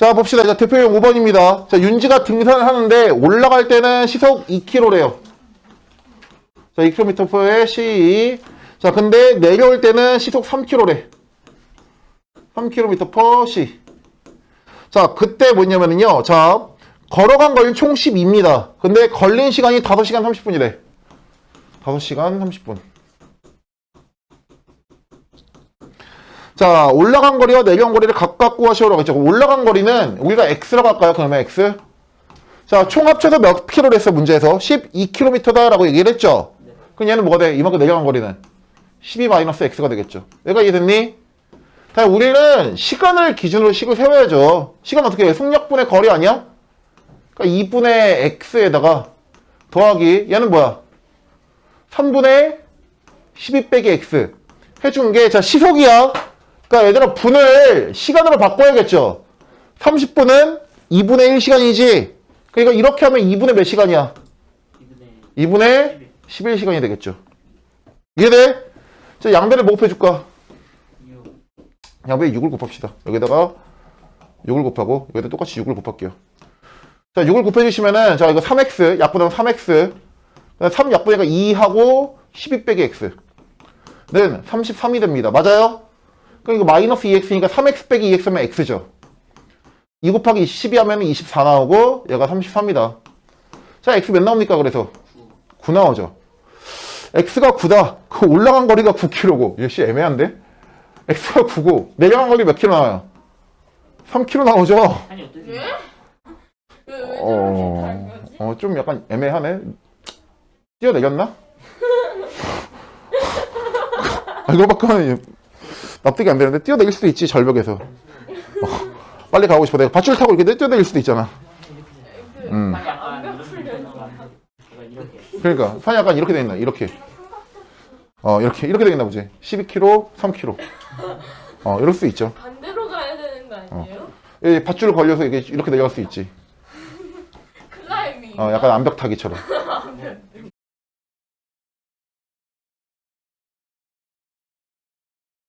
자, 봅시다. 자, 대표용 5번입니다. 자, 윤지가 등산을 하는데 올라갈 때는 시속 2km래요. 자, 2km의 시. 자, 근데 내려올 때는 시속 3km래. 3km per 시. 자, 그때 뭐냐면요. 자, 걸어간 거리는 총 12입니다. 근데 걸린 시간이 5시간 30분이래. 5시간 30분. 자, 올라간 거리와 내려온 거리를 각각 구하시오라고 했죠. 올라간 거리는 우리가 x라고 할까요? 그러면 x. 자, 총 합쳐서 몇 킬로를 했어, 문제에서? 12km다라고 얘기를 했죠. 그럼 얘는 뭐가 돼? 이만큼 내려간 거리는 12-x가 되겠죠. 내가 이해됐니? 자, 우리는 시간을 기준으로 식을 세워야죠. 시간 어떻게 해? 속력분의 거리 아니야? 그러니까 2분의 x에다가 더하기 얘는 뭐야? 3분의 12 빼기 x 해준 게 자 시속이야. 그러니까 얘들아 분을 시간으로 바꿔야겠죠. 30분은 2분의 1시간이지. 그러니까 이렇게 하면 2분의 몇 시간이야? 2분의 11시간이 되겠죠. 이해돼? 자 양배를 뭐 곱해줄까? 양배에 6을 곱합시다. 여기다가 6을 곱하고 여기다 똑같이 6을 곱할게요. 자 6을 곱해주시면은 자 이거 3x 약분하면 3x 3 약분하니까 2하고 12 빼기 x는 33이 됩니다. 맞아요? 그럼 이거 마이너스 2x니까 3x 빼기 2x면 x죠. 2 곱하기 12 하면 24 나오고 얘가 33이다. 자 x 몇 나옵니까 그래서? 9 나오죠. x가 9다. 그 올라간 거리가 9km고 역시 애매한데? x가 9고 내려간 거리 몇 킬로 나와요? 3km 나오죠. 아니 어떻게 왜? 왜, 왜 저렇게 어, 거지? 어, 좀 약간 애매하네. 뛰어내렸나? 아, 이거밖에 납득이 안 되는데 뛰어내릴 수도 있지 절벽에서. 어, 빨리 가고 싶어. 내가 밧줄 타고 이렇게 뛰어내릴 수도 있잖아. 그 음. 이렇게 이렇게 그러니까 산이 약간 이렇게 돼 있나? 이렇게. 어 이렇게 이렇게 돼 있나 보지. 12km, 3km. 어 이럴 수 있죠. 반대로 가야 되는 거 아니에요? 이 밧줄 걸려서 이게 이렇게 내려갈 수 있지. 클라이밍. 어 약간 암벽 타기처럼.